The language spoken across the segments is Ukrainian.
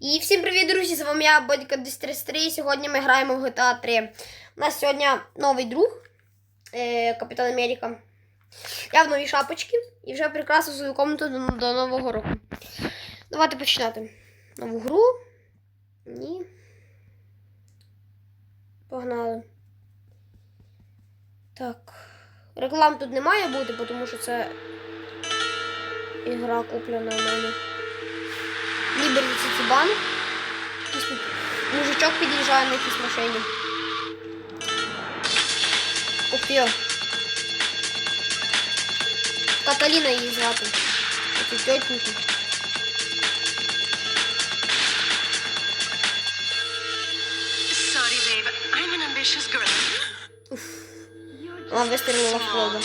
І всім привіт, друзі! З вами я, Бодіка 233. І Сьогодні ми граємо в GTA 3. У нас сьогодні новий друг е, Капітан Америка. Я в новій шапочці і вже прикрасив свою комнату до, до Нового року. Давайте починати. Нову гру. Ні. Погнали. Так. Реклам тут не має бути, тому що це ігра куплена в мене. Якийсь тут мужичок під'їжджає на якійсь машині. Ух йо. Каталіна її звати. Цю тетеньку. Sorry, babe. I'm an ambitious girl. Вона вистрілила в Клода.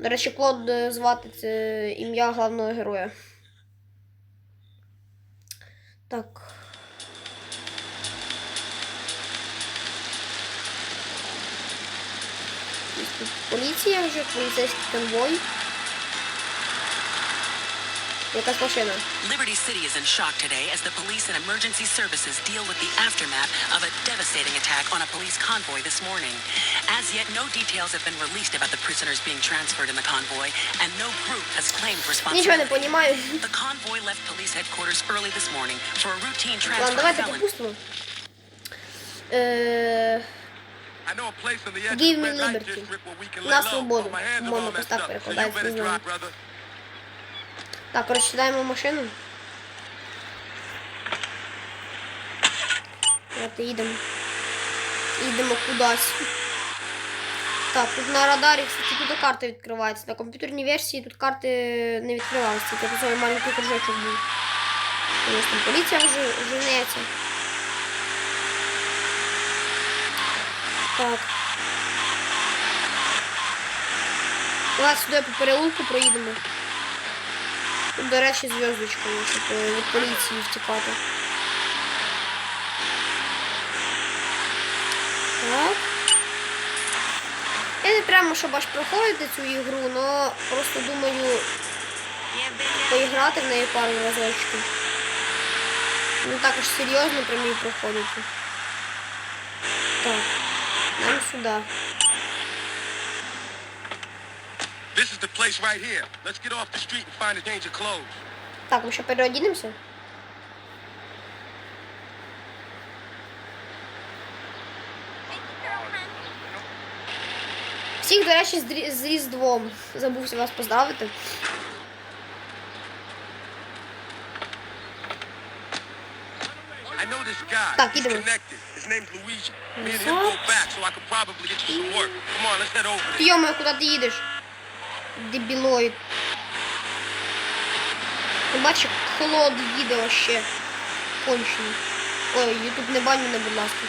До речі, Клод е, звати це ім'я головного героя. Так. Тут поліція вже, поліцейський конвой. Якась машина. Liberty City is in shock today as the police and emergency services deal with the aftermath of a devastating attack on a police convoy this morning. As yet, no details have been released about the prisoners being transferred in the convoy, and no group has claimed Нічого не responsibility. понімаю. The convoy left police headquarters early this morning for a routine Ладно, transfer of давайте felons. попустимо. Е, I know a place on the edge Give of me the red light liberty. district where we can На lay low, свободу. put my hands on По-моєму, all that якось так stuff. Так, коротше, сідаємо в машину. Давайте їдемо. Їдемо кудись. Так, тут на радарі, кстати, тут карти відкриваються. На комп'ютерній версії тут карти не відкривалися. Тільки тут маленький кружочок був. Тому там поліція вже женеться. Так. Давай сюди по переулку проїдемо. Тут, до речі, зв'язочка щоб е, від поліції втікати. Так. Я не прямо, щоб аж проходити цю ігру, але просто думаю поіграти в неї пару разочків. Не так аж серйозно прям її проходити. Так. Нам сюди. This is the place right here. Let's get off the street and find a change of clothes. Так, ми ще переодінемося. Всіх, до речі, з Рі- з Різдвом. Забувся вас поздравити. Так, ідемо. Йома, куди ти їдеш? Дебілоїд. Ти холод їде вообще. Кончений. Ой, ютуб не бань мене, будь ласка.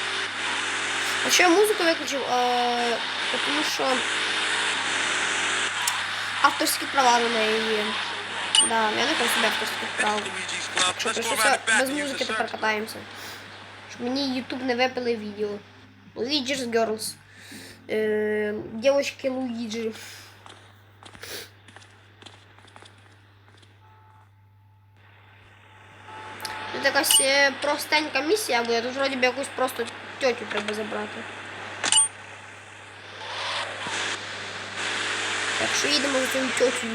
А що я музику виключив? Е, тому що авторські права на неї є. Да, я не хочу собі авторських прав. Що без музики тепер катаємося. Щоб мені ютуб не випили відео. Luigi's Girls. Е, Дівочки Луїджі. Тут якась е, простенька місія буде, тут вроді б якусь просто тьотю треба забрати. Так що їдемо за цим тьотю.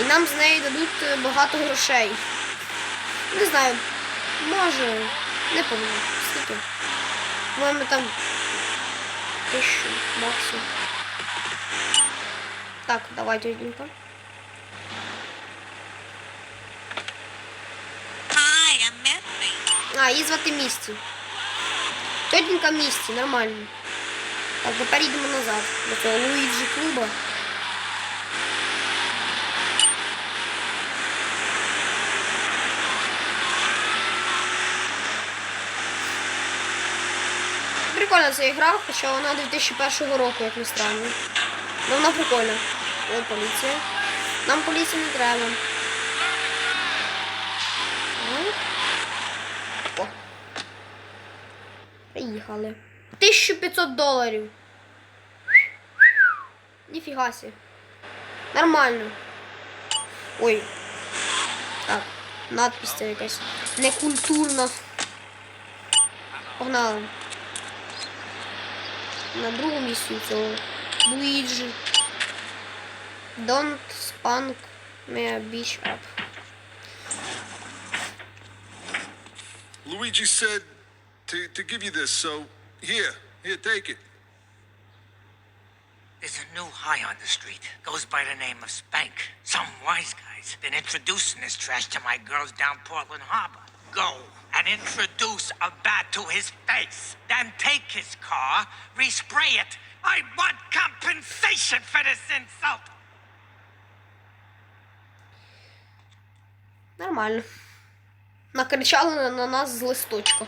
І нам з неї дадуть е, багато грошей. Не знаю, може, не пам'ятаю. Скільки? По-моєму, там тисячу баксів. Так, давай, Missy. А, її звати Місті. Тетенька Місті, нормально. Так, тепер йдемо назад. До цього Луїджі клуба. Прикольна ця гра, хоча вона 2001 року, як не странно. Ну вона прикольна. О, поліція. Нам поліції не треба. О. Приїхали. 1500 доларів. Ніфіга сі. Нормально. Ой. Так, надпись якась некультурна. Погнали. На другу місію цього. Луїджі. Don't spunk me a bitch up. Luigi said to, to give you this, so here, here, take it. There's a new high on the street. Goes by the name of Spank. Some wise guy's been introducing this trash to my girls down Portland Harbor. Go and introduce a bat to his face. Then take his car, respray it. I want compensation for this insult. Нормально. Накричали на- на нас з листочка.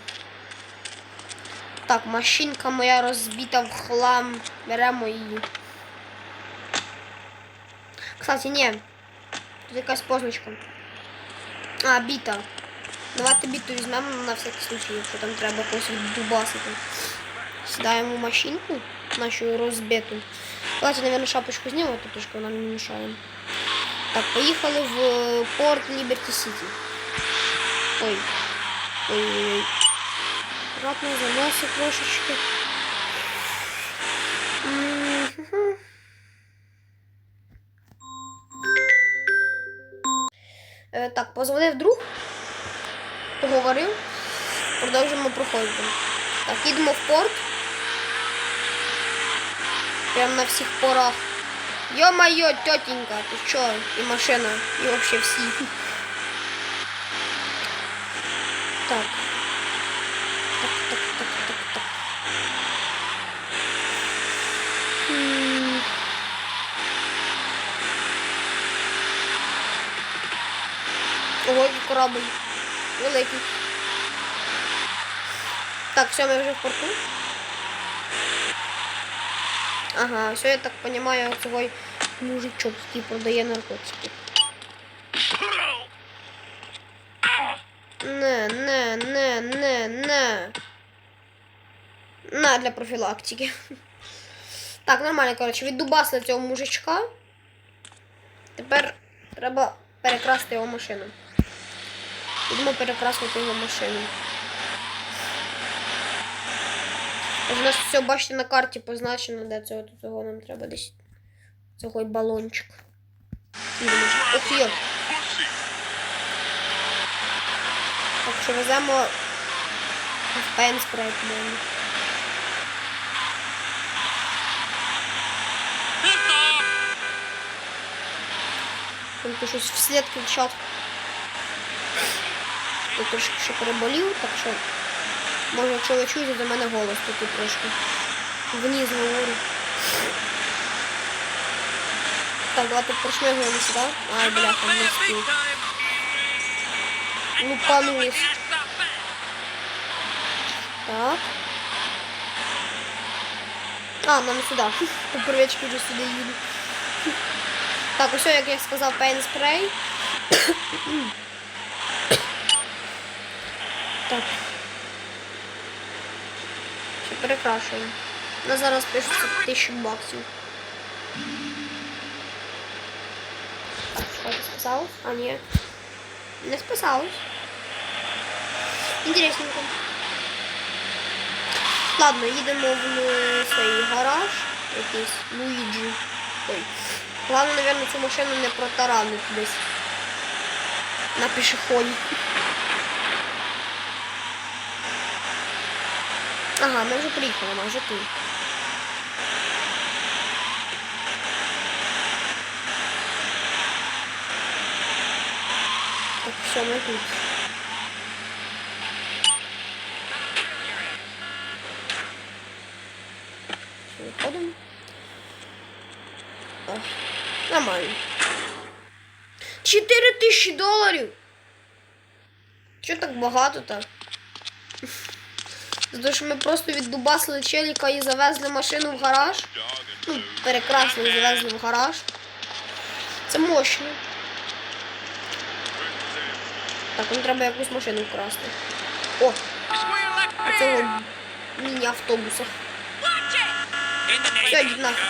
Так, машинка моя розбита в хлам. Беремо її. Кстати, ні. Тут якась позначка. А, біта. Давайте біту візьмемо на всякий случай, якщо там треба когось віддубасити. Сідаємо машинку нашу розбиту. Давайте, наверное, шапочку знімемо, тут трошки вона не мішає. Так, поїхали в е, порт Ліберті Сіті. Ой. Ой-ой-ой. Аккуратно заносить трошечки. Е, Так, позвонив друг. Поговорив. Продовжуємо проходити. Так, їдемо в порт. Прям на всіх порах. Ё-моё, тетенька, ты чё? И машина, и вообще все. Так. Так, так, так, так, так. М. Ого, який корабль. Великий. Так, все, ми вже в порту. Ага, все, я так понимаю, цей мужичок, який продає наркотики. Не, не, не, не, не. На, для профілактики. Так, нормально, коротше, віддубасли цього мужичка. Тепер треба перекрасти його машину. Будемо перекрасувати його машину. Ось У нас все, бачите, на карті позначено, де цього цього нам треба десь. Цього балончик. Ох, йо. Так що веземо в пенспрей, по-моєму. Там щось вслед кричать. Я трошки ще переболів, так що може, якщо ви чуєте, до мене голос такий трошки. Вниз говорю. Так, давайте прошмигуємо сюди. Ай, бляха, не встиг. Лупанулись. Так. А, нам сюди. По привичці вже сюди їду. Так, ось, як я сказав, пейн спрей. так. Перекрашуємо. На зараз пишеться 1000 баксів. Що це списалось? А, ні. Не списалось. Інтересненько. Ладно, їдемо в е, цей гараж. Якийсь Луїджі. Ой. Главное, наверное, цю машину не протаранити десь. На пішоході. Ага, ми вже приїхали, ми вже тут. Так, все, ми тут. Виходимо. О, Нормально. 4 тисячі доларів. Чого так багато так? Те, що ми просто віддубасили челіка і завезли машину в гараж. Ну, перекрасно завезли в гараж. Це мощно. Так, нам треба якусь машину вкрасти. О! Цього міні-автобуса. Все, нахуй.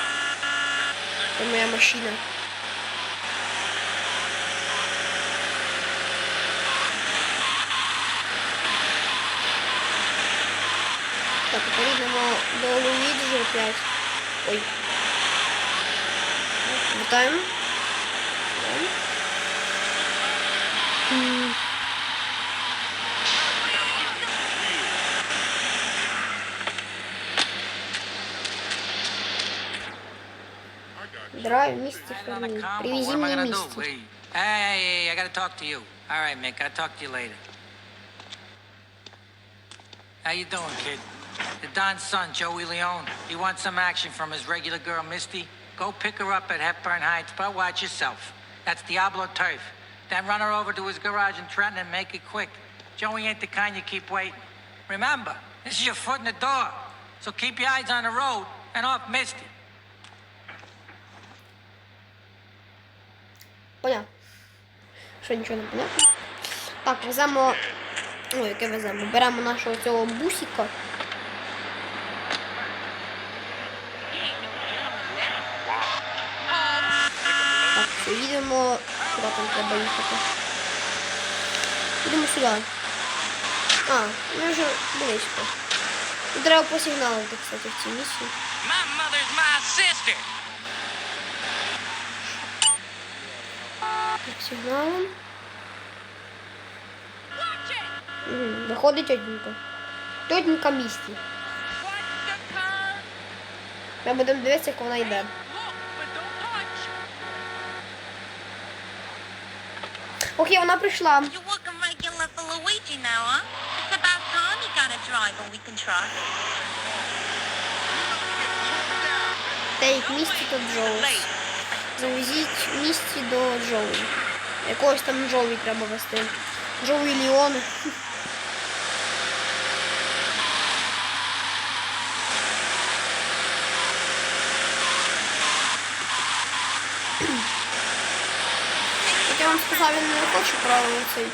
Це моя машина. Так, перейдемо до Луїджі опять. Ой. Вітаємо. Вітаємо. М. Драйв місце On the Фермі. combo. Привези What am I мені gonna do? місце. Wait. Hey, hey, hey, I gotta talk to you. All right, Mick, I'll talk to you later. How you doing, kid? The Don's son, Joey Leone. He wants some action from his regular girl, Misty. Go pick her up at Hepburn Heights, but watch yourself. That's Diablo turf. Then run her over to his garage in Trenton and make it quick. Joey ain't the kind you keep waiting. Remember, this is your foot in the door. So keep your eyes on the road and off Misty. Понятно. Що нічого не понятно. Так, веземо. Ой, яке веземо? Беремо нашого цього бусика. Так, все, їдемо. Куди там треба їхати? Їдемо сюди. А, ми вже близько. Тут треба посигналити, кстати, в цій місії. Так, сигналом. Виходить тетенька. Тетенька місті. Ми будемо дивитися, як вона йде. Окей, вона прийшла. You're working regular for Luigi now, huh? It's about time you got a driver we вона прийшла. Тейк місті до Джоуз. Завезіть місті до Джоуі. Якогось там Джоуі треба вести. Джоуі Ліони. Вам сказав, він не хоче правильно цей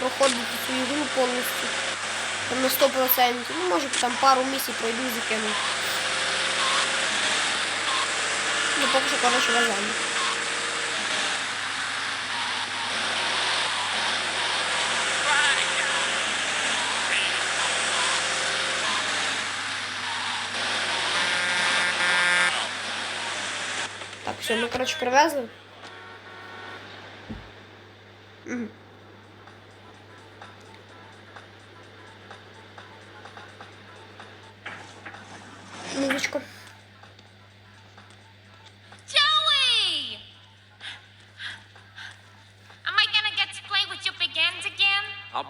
проходити цю ігру повністю. Там на 100%. Ну, може там пару місій пройду закину. Ну, поки що, коротше, веземо. Так, все, ми, коротше, привезли.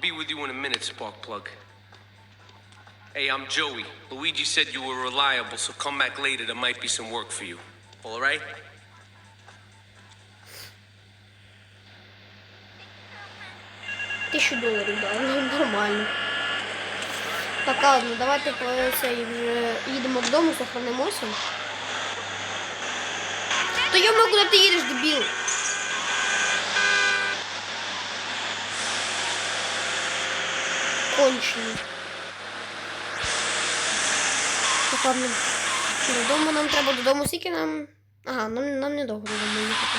Be with you in a minute, Sparkplug. Hey, I'm Joey. Luigi said you were reliable, so come back later. There might be some work for you. All right? Тисячу доларів, да, ну, нормально. Так, ладно, давайте цей вже їдемо додому, сохранимося. То йому куди ти їдеш, дебіл? Кончений. Так, ладно. Додому нам треба, додому скільки нам. Ага, нам, нам недовго додому їхати.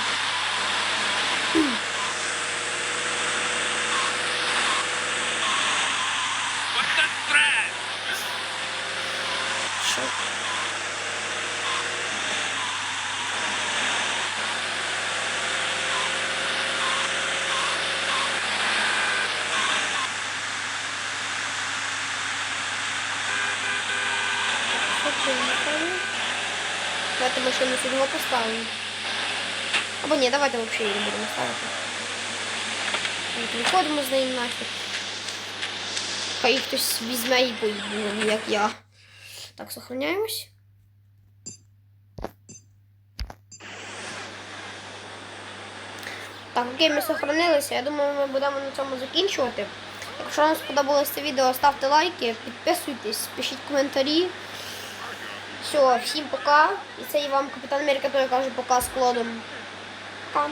Що це, машина? Давайте машину сюди поставимо. Або ні, давайте взагалі її не будемо ставити. Виходимо з нею нафіг. Хай хтось візьме і поїде, ну, як я. Так, сохраняємось. Так, окей, ми сохранилися. Я думаю, ми будемо на цьому закінчувати. Якщо вам сподобалось це відео, ставте лайки, підписуйтесь, пишіть коментарі. Все, всім пока. І це і вам Капітан Америка, той каже пока з Клодом. Пока.